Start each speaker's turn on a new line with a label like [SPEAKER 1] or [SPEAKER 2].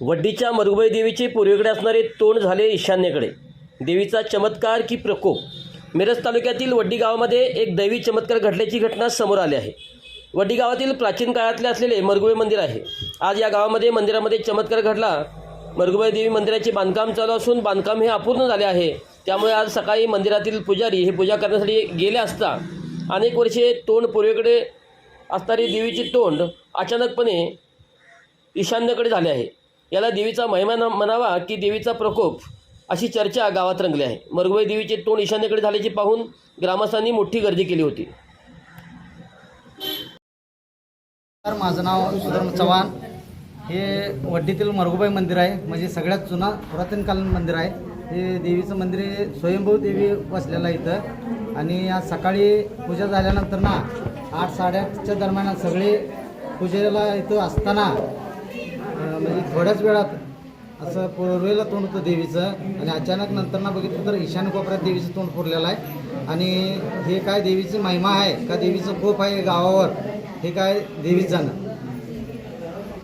[SPEAKER 1] वड्डीच्या मरुबाई देवीचे पूर्वेकडे असणारे तोंड झाले ईशान्येकडे. देवीचा चमत्कार की प्रकोप. मिरज तालुक्यातील वड्डी गावामध्ये एक दैवी चमत्कार घडल्याची घटना समोर आली आहे. वड्डी गावातील प्राचीन काळातले असलेले मरगुबाई मंदिर आहे. आज या गावामध्ये मंदिरामध्ये चमत्कार घडला. मरगुबाई देवी मंदिराचे बांधकाम चालू असून बांधकाम हे अपूर्ण झाले आहे. त्यामुळे आज सकाळी मंदिरातील पुजारी हे पूजा करण्यासाठी गेले असता अनेक वर्षे तोंड पूर्वेकडे असणारी देवीचे तोंड अचानकपणे ईशान्येकडे झाले आहे. याला देवीचा महिमा म्हणावा की देवीचा प्रकोप अशी चर्चा गावात रंगली आहे. मरगुबाई देवीचे तोंड ईशान्येकडे झाल्याचे पाहून ग्रामस्थांनी मोठी गर्दी केली होती.
[SPEAKER 2] माझं नाव सुधर्म चव्हाण. हे वड्डीतील मरगुबाई मंदिर आहे. म्हणजे सगळ्यात जुना पुरातनकालीन मंदिर आहे. हे देवीचं मंदिर हे स्वयंभू देवी बसलेलं आहे इथं. आणि आज सकाळी पूजा झाल्यानंतर ना आठ साडेआठच्या दरम्यान सगळे पूजेला इथं असताना म्हणजे थोड्याच वेळात असं पोरवेला तोंड होतं देवीचं आणि अचानक नंतर ना बघितलं तर ईशान कोपऱ्यात देवीचं तोंड पुरलेलं आहे. आणि हे काय देवीची महिमा आहे का देवीचं कोप आहे गावावर हे काय देवीच जाणं?